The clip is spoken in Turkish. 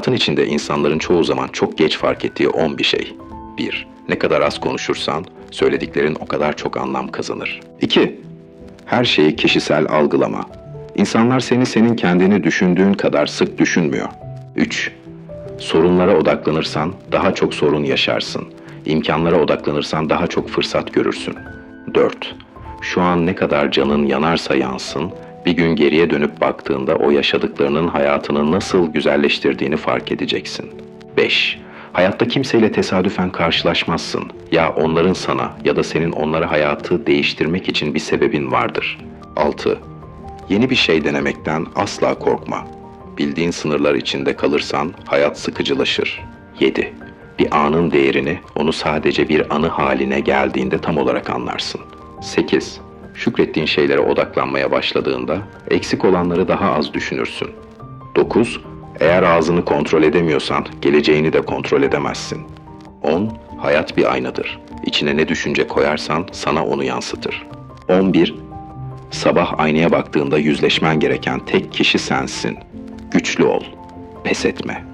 Hayatın içinde insanların çoğu zaman çok geç fark ettiği 10 bir şey. 1. Ne kadar az konuşursan söylediklerin o kadar çok anlam kazanır. 2. Her şeyi kişisel algılama. İnsanlar seni senin kendini düşündüğün kadar sık düşünmüyor. 3. Sorunlara odaklanırsan daha çok sorun yaşarsın. İmkanlara odaklanırsan daha çok fırsat görürsün. 4. Şu an ne kadar canın yanarsa yansın, bir gün geriye dönüp baktığında o yaşadıklarının hayatını nasıl güzelleştirdiğini fark edeceksin. 5. Hayatta kimseyle tesadüfen karşılaşmazsın. Ya onların sana ya da senin onlara hayatı değiştirmek için bir sebebin vardır. 6. Yeni bir şey denemekten asla korkma. Bildiğin sınırlar içinde kalırsan hayat sıkıcılaşır. 7. Bir anın değerini onu sadece bir anı haline geldiğinde tam olarak anlarsın. 8. Şükrettiğin şeylere odaklanmaya başladığında eksik olanları daha az düşünürsün. 9. Eğer ağzını kontrol edemiyorsan geleceğini de kontrol edemezsin. 10. Hayat bir aynadır. İçine ne düşünce koyarsan sana onu yansıtır. 11. Sabah aynaya baktığında yüzleşmen gereken tek kişi sensin. Güçlü ol. Pes etme.